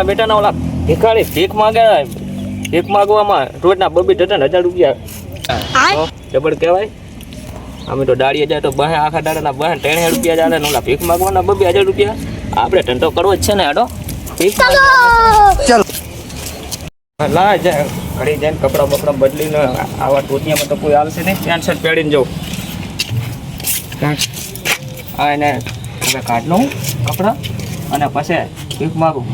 મારા બેટાના ઓલા ભિખારી ભીખ માંગે ભીખ માંગવામાં રોજના બબી ટટન હજાર રૂપિયા. તો ડબલ કહેવાય. અમે તો દાડીએ જાય તો બહે આખા દાડાના બહે ત્રણ રૂપિયા ચાલે ને ઓલા ભીખ માંગવાના બબી હજાર રૂપિયા. આપણે ધંધો કરવો જ છે ને આડો ભીખ ચાલો. લા જાય. ઘડી જઈને કપડાં બપડા બદલીને આવા ટોટિયામાં તો કોઈ આવશે નહીં. પેન્ટ શર્ટ પહેરીને જાઉં હા એને હવે કાઢ લઉં કપડાં અને પછી ભીખ માગું.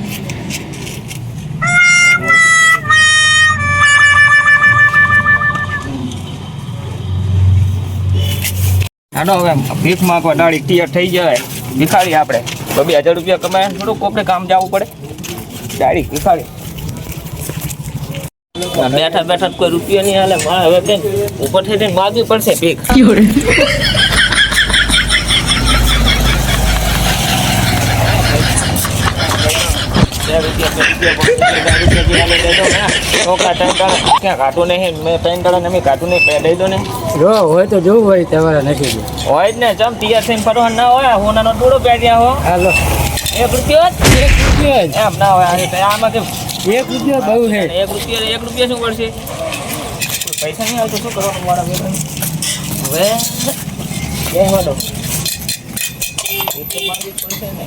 હાલો હવે ભીખ માગવા દાડી તૈયાર થઈ જાય. ભિખારી આપણે. બે હજાર રૂપિયા કમાય. થોડુંક આપણે કામ જવું પડે. ડાળી, ભિખારી. બેઠા બેઠા કોઈ રૂપિયા નહીં હાલે. હવે કઈ ઉપર થઈને માગવી પડશે ભીખ બે રૂપિયા, બે રૂપિયા, બે રૂપિયા, બે રૂપિયા જે હાલે દઈ દો ને. છોકરા ત્રણ દાડા ક્યાં કાઢું નહીં મેં ત્રણ દાડા ને કાઢું નહીં બે દઈ દો ને જો હોય તો જોવું હોય તમારા નસીબ હોય જ ને ચમ તૈયાર થઈને ફરવા ના હોય હોનાનો ટોળો પહેર્યા હો હાલો એક રૂપિયો? એક રૂપિયો. એમ ના હોય આમાં કેમ એક રૂપિયો બહુ છે એક રૂપિયા શું પડશે પૈસા નહીં આવે તો શું કરવાનું મારા હવે બેહવા વાળો એ તો માગવી જ પડશે ને.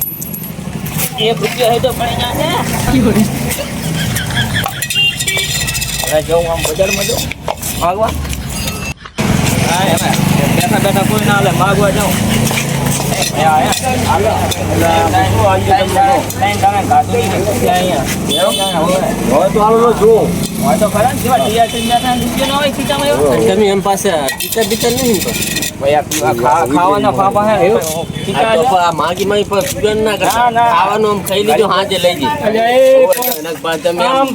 એક રૂપિયા હોય તો પડી ના છે. હવે જવું આમ બજારમાં અહીંયા જેવા તમે એમ પાસે ટીચર બીચર નહીં હાજે પણ અને પાછા તમે આમ કામ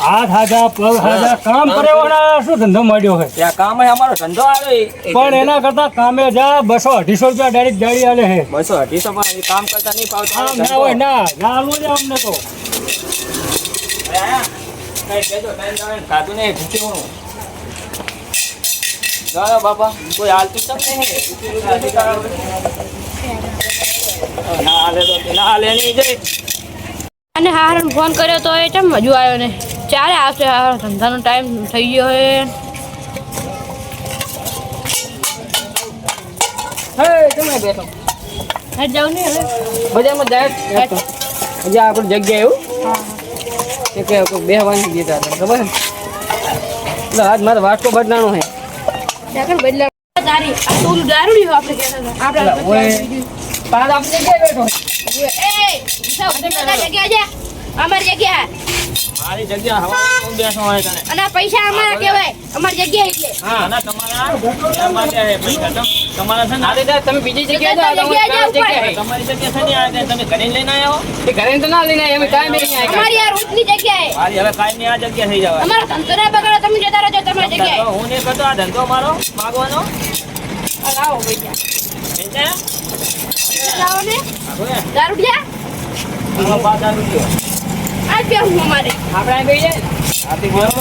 હાથ હાથા પગ હાથા કામ કરેવાના શું ધંધો માંડ્યો છે? ત્યાં કામ અમારો ધંધો આવે પણ એના કરતા કામે જા બસો અઢીસો રૂપિયા ડાયરેક્ટ ગાડી આલે છે. બસો અઢીસો કામ કરતા નહીં ફાવતું. ના હોય ના ના આલવું છે અમને તો. ખાતું લાગે ને હું. બાપા કોઈ હાલતું નહીં ના હાલે તો ના હાલે નહીં જઈ. અને હારણ ફોન કર્યો તો એ ચમ હજુ આવ્યો ને ચારે આવશે હાર ધંધાનો ટાઈમ થઈ ગયો હે. હે બેઠો? હે. આપણે જગ્યા એવું? બેહવાની દીધા ખબર? છે? એટલે આજ મારે વાટકો બદલાનો છે. આગળ બદલા તારી આ તો ઓલું હો આપણે કહેતા આપણે ઓય. આપણે જગ્યાએ બેઠો. એ જગ્યા છે. અમારી જગ્યા. મારી જગ્યા હવા બેસો હોય તને? અને પૈસા અમારા કહેવાય. અમારી જગ્યા એટલે. હા ના તમારા માટે પૈસા. તો તમારા છે ના? દેતા તમે બીજી જગ્યાએ જાઓ, તમારી. તમારી જગ્યા છે ને આ તે તમે ઘરે લઈને આવ્યો હો? ઘરે તો ના લઈને આવ્યા, અમે કાંઈ બી નહીં આવ્યા. અમારી આ રોજની જગ્યાએ. મારી હવે કાલની આ જગ્યા થઈ જવા અમારા ધંધો ના બગાડો તમે જતા રહેજો તમારી જગ્યાએ. હું ને કતો આ ધંધો મારો માગવાનો. આવો ભૈયા એટલે આવો ને. દારૂડિયા? આવો પાછા રૂપિયો આ જ હું અમારે આપણે ગઈ જાય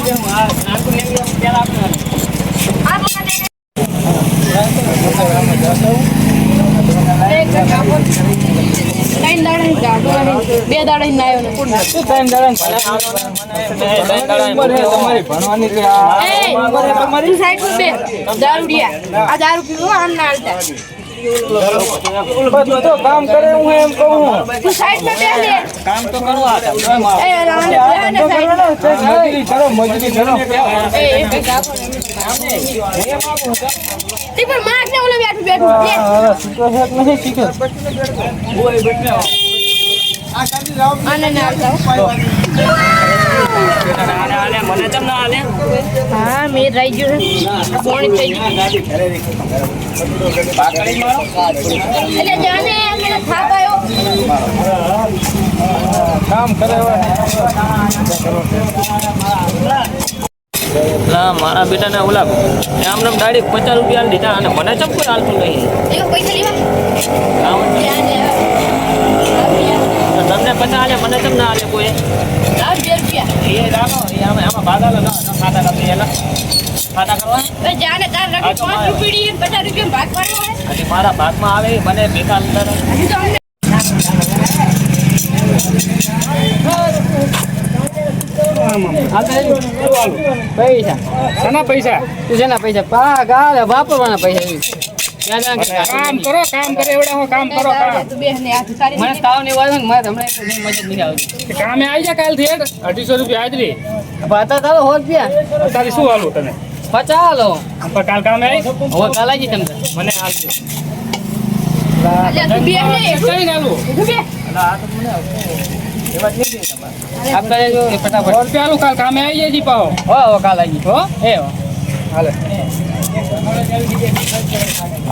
છે હું આ નાખું ને એવી પેલા આપણે આ દાડા ગાડો બે દાડા ના. આવ્યો બે તમારી ભણવાની બે. દારૂડિયા. આ દારૂ પીવો આમ ના હાલતા. તો કામ કરે હું એમ કહું તું સાઈડ પર બેસ લે. કામ તો કરવા એ રાણ મજૂરી કરો મજૂરી કરો એ તે પણ માગ ને ઓલો બેઠું બેઠું લે આને ના આ ગાડી મને ચમ ના હાલે હા મેં રહી ગયું છે. પોણી થઈ ગયું. એટલે જાને મને થાક આવ્યો. કામ કરે ના મારા બેટાને ઓલા આમને દાડી પચાસ રૂપિયા દીધા અને મને ચમ કોઈ હાલતું નહીં. તમને પચાસ હાલે મને ચમ ના હાલે કોઈ? એ રાખો એ આમાં આમાં બાદાલો ન ખાતા નથી એના ખાતા કરવા. તો જાને તાર રાખી 5 રૂપિયા 50 રૂપિયા ભાગ પાડવા અને મારા ભાગમાં આવે મને બેકાર અંદર. હજી તો અમને પૈસા. પૈસા? તું છે પૈસા? વાપરવાના પૈસા કામ કરો કામ કરે એવડા હો કામ કરો કામ મને તાવ ને ને મારે હમણાં નહીં આવતી કામે આવી જા હેડ અઢીસો રૂપિયા હાજરી પાતા તારો હો રૂપિયા અત્યારે શું હાલું તને પચાસ લો પણ કાલ કામે આવી હવે તમને મને હાલજો હાલું ફટાફટ કાલ કામે આવી જાય. હો? હવે કાલાજી હો એ હાલે.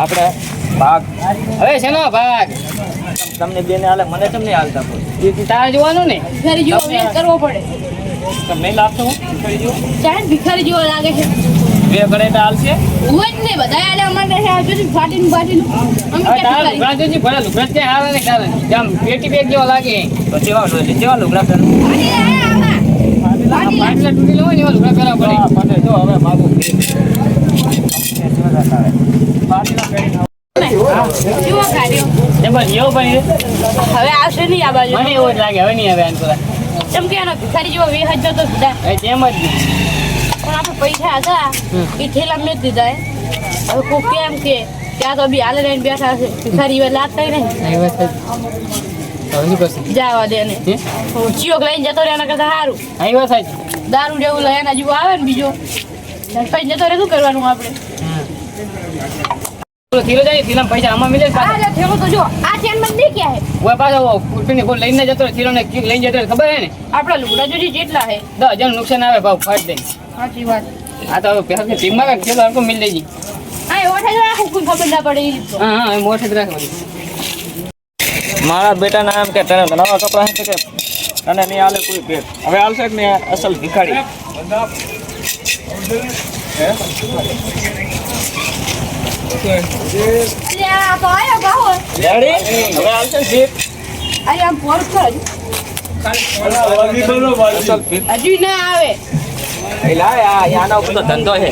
આપણે ભાગ. હવે છે ને ભાગ? તમને બેને હાલે મને કેમ નહીં હાલતા કોઈ? તારે જોવાનું ને. ફરી વેર કરવો પડે. તમને લાગતો કરી ચાલ ભિખારી જેવો લાગે છે. બે કરે તો હાલશે. હું જ નહીં બધા આલે અમારે છે આવજો ને ફાટીને ફાટીને. અમે તારા? લુગડા લુગડા જ ક્યાંય ને કારણ આમ પેટી બેગ જેવો લાગે. તો જેવા લો જેવા લુગડા. આ પાટલા તૂટી લો. એવા લુગડા પહેરવા પડે. જો હવે માગું કેવો કાઢ્યો? જબર જેવો પણ હવે આવશે નહીં આ બાજુ મને એવું જ લાગે હવે નહીં કેમ કે એનો ભિખારી જેવો વેહ જ જતો સીધા જ પણ આપણે પૈસા હતા એ ઠેલા મેં દીધા હવે કોક કેમ કે ત્યાં તો બી હાલે લઈને બેઠા છે ભિખારી એવા લાગતા નહીં જવા દે ને? ચિયોક લઈને જતો રહે એના કરતા સારું આ વાત દારૂ જેવું લઈ એના જેવું આવે ને બીજો જતો રહે શું કરવાનું આપણે થેલો જાય ને, થેલામાં પૈસા આમાં મિલે આ થેલો તો જો આ ચેનમાં કે હે ઓય પાછો કોઈ લઈને જતો રહે, થેલોને કી- લઈને જતો ખબર હે ને? આપણા લુગડા જોજી જેટલા હે. દસ નુકસાન આવે ભાવ ફાટ દે. સાચી વાત. આ તો પેલા થેલો હરખું મિલ લેજી હા એ ઓઠે રાખું કોઈ ખબર ના પડે. હા હા એ મારા બેટાના એમ કે તને નવા કપડા છે કે તને નહીં આલે કોઈ ભેટ હવે હાલશે કે અસલ ભિખારી. એટલે હજી ના આવે ધંધો છે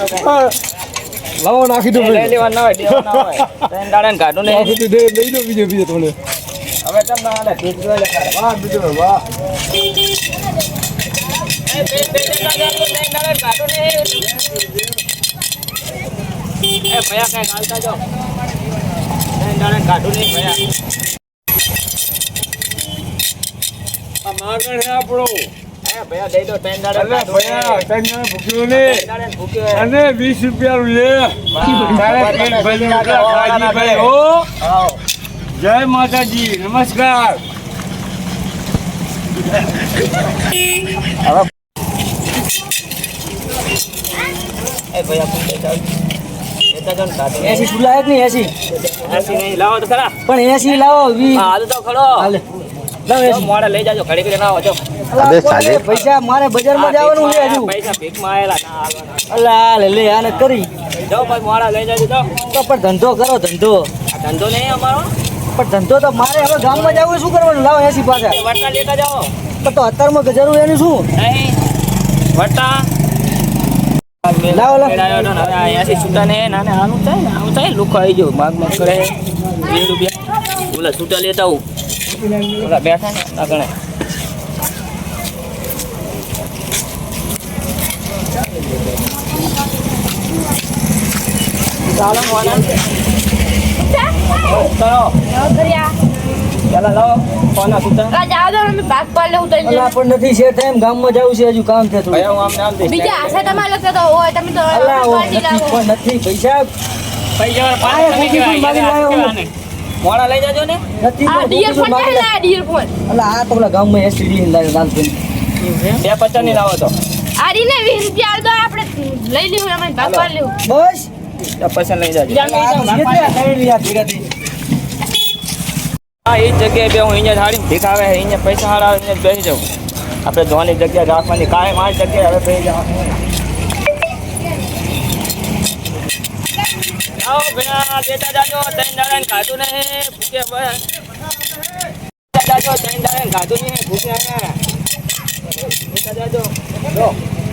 આપણે લાવો નાખી દો લઈ લેવા ના હોય, દેવા ના હોય. ત્રણ દાડાનું કાઢો ને નાખી દે લઈ દો બીજો બીજો તમને હવે તમને આલે જોઈ લે. વાહ બીજો વાહ એ ભયા કઈ ગાલતા જાઓ. કાઢું નહીં ભયા. માગણ આપણો અને વીસ રૂપિયા. જય માતાજી નમસ્કાર. એસી સુલાય જ નહીં એસી? એસી નહીં, લાવો તો ખરા. પણ એસી લાવો હાલ તો ખરો. હાલે. લાવો એસી. મોડે લઈ જાજો ઘડી ઘડી ના આવો જો અલા, પૈસા મારે બજારમાં જવાનું છે હજુ. પૈસા ભીખમાં આયેલા ના. અલા લે આને કરી. જાઓ ભાઈ મોડા લઈ જજો તો પણ ધંધો કરો ધંધો. ધંધો નહીં અમારો? પણ ધંધો તો મારે હવે ગામમાં જવું શું કરવાનું? લાવો એસી પાછા. વટા લેતા જાઓ. પણ તો અત્યારમાં જરૂર એનું શું? નહીં. વટા લાવો, લાવો. એસી છૂટા ને હવે આ અહીંયાથી છૂટા ને આનું થાય ને આનું થાય લુખો આવી ગયો. માગ માગ કરે. બે રૂપિયા. ઓલા છૂટા લેતા આવું. ઓલા બેઠા ને આગળ. ચાલો મોના ચાલો પેલા લાવો કોના છૂટા આ જાવ અમે ભાગ પાડ લેવું તો અલા પણ નથી શેર થાય ગામમાં જવું છે હજુ કામ છે થોડું હું આમ નામ દઈશ બીજા આશા તમારે લગતા તો હોય તમે તો પાર્ટી નથી લાવો. પણ નથી પૈસા પૈસા આ પાછા તમે ખોટી કહેવાય, માગી યાર, લાવ્યો હું. કહેવાને. મોડા લઈ જાજો ને. આ પણ ફોન માગી ક્યાં ફોન? અલા આ તો ગામમાં એસટીડી લાવ્યો લાલભાઈ બે પચાસની લાવો તો. આરી ને વીસ રૂપિયા આલ દો આપણે લઈ લેવું અમે ભાગ પાડ લેવું બસ. બે પચાસ લઈ જાજો. અલા, આ તો કેટલા ત્રણ રહ્યા ભેગા થઈ હા એ જ જગ્યાએ બે હું અહીંયા હાડીને ભીખ આવે છે અહીંયા પૈસા હાડા આવે અહીંયા બેસી જાઉં. આપણે જોવાની જગ્યા રાખવાની કાંઈ મારી જગ્યાએ હવે બેસી જવાનું આવો ભેણા દેતા જાજો ત્રણ દાડાને ખાધું ને ભૂખ્યા ભયા. દેતા જાજો ત્રણ દાડાને ખાધું ને ભૂખ્યા ને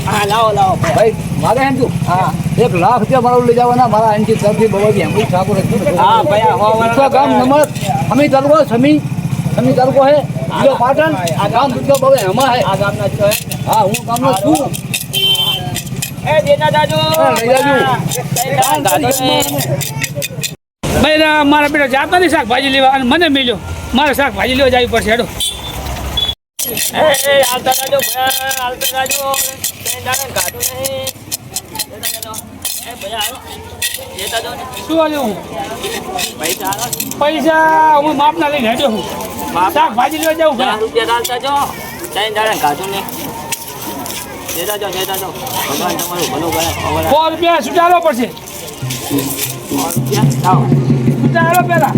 હા લાવો લાવો. ભાઈ મારે એમ તું હા. એક લાખ રૂપિયા મારા લઈ જવાના મારા એનથી તરફથી બહુ એમ ઠાકોર હા ભાઈ ગામ નંબર સમી તાલુકો સમી સમી તાલુકો હે જિલ્લો પાટણ આ ગામ ઉઠવા બહુ એમાં હે આ ગામના છો હા. હું ગામનો છું. એ દેતા જાજો લઈ જાજો. ગાધો ના, મારા બેટા જાતા નહીં શાકભાજી લેવા અને મને મળ્યો મારે શાકભાજી લેવા જવી પડશે હેડો. આવતા નહીં. ને. પૈસા હું માપના લઈને હેડ્યો હું શાકભાજી લેવા જાઉં દસ રૂપિયા જો. દાડે ગાધો નહીં. સો રૂપિયા પડશે. પેલા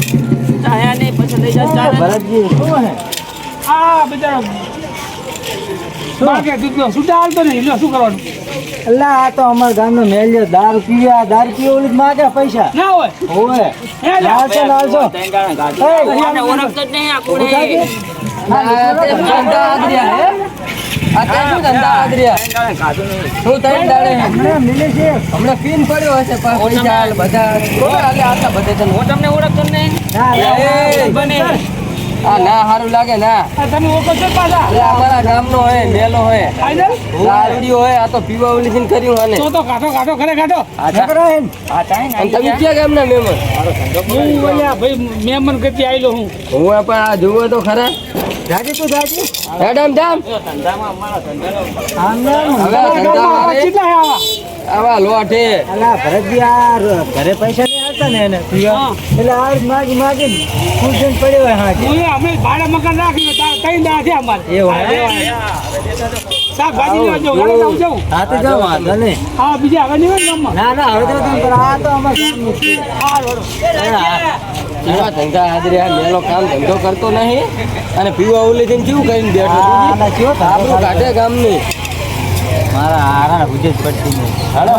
પછી લઈ જાય ભરતજી આ દૂધનો નહીં શું કરવાનું? અલ્લા આ તો અમારા ગામનો મેલ્યો દારૂ પીવા દારૂ પીવા ઓલી માગે પૈસા. ના હોય. ઓવે હે લ્યા. લાલસો લાલસો ત્રણ દાડે ગાધો એ, કોઈને ઓળખતો જ નહીં આ કોણે. ત્રણ દાડે ગાધો નહીં. હમણાં મિલે છે. હમણાં પીન પડ્યો હશે પણ પૈસા હાલ બધા. કોણ હાલે આટલા બધા હું તમને ઓળખતો નહીં. ના એ, બને. આ ના સારું લાગે ના. તમે ઓળખો છો પાછા? અમારા ગામનો હોય મેલો હોય. ફાઈનલ હોય આ તો પીવા ઓલી કર્યું અને તો તો કાઢો કાઢો ખરે કાઢો. અને તમે ક્યાં ગામના મહેમાન હું ઓલા ભાઈ મહેમાન ગતિ આવેલો હું. હું પણ આ જુઓ તો ખરા. જાજી તું જાજી. મેડમ જામ ધંધામાં અમારા ધંધાનો હવે આ કેટલા આવા? આવા લોટ અલા ભરતજી ઘરે પૈસા આવતા ને એને એટલે આ માગી માગી ખુશ પડ્યો હોય હા અમે ભાડે મકાન રાખીને ત્રણ દાડા છે અમારે. એવું શાકભાજી લેવા જાઉં ઘરે જાઉં જાઉં હા તો જાઓ વાંધો નહીં હા બીજા હવે નહીં હોય ગામમાં? ના ના હવે તો તમે પણ આ તો અમારા ગામનું છે. એવા ધંધા હાજરી આ મેલો કામ ધંધો કરતો નહીં. અને પીવા ઓલી થી કેવું કરીને બેઠો આ ના કેવો આપણું કાઢે ગામની. મારા હારા ગુજર પડતી નહીં. હાલો.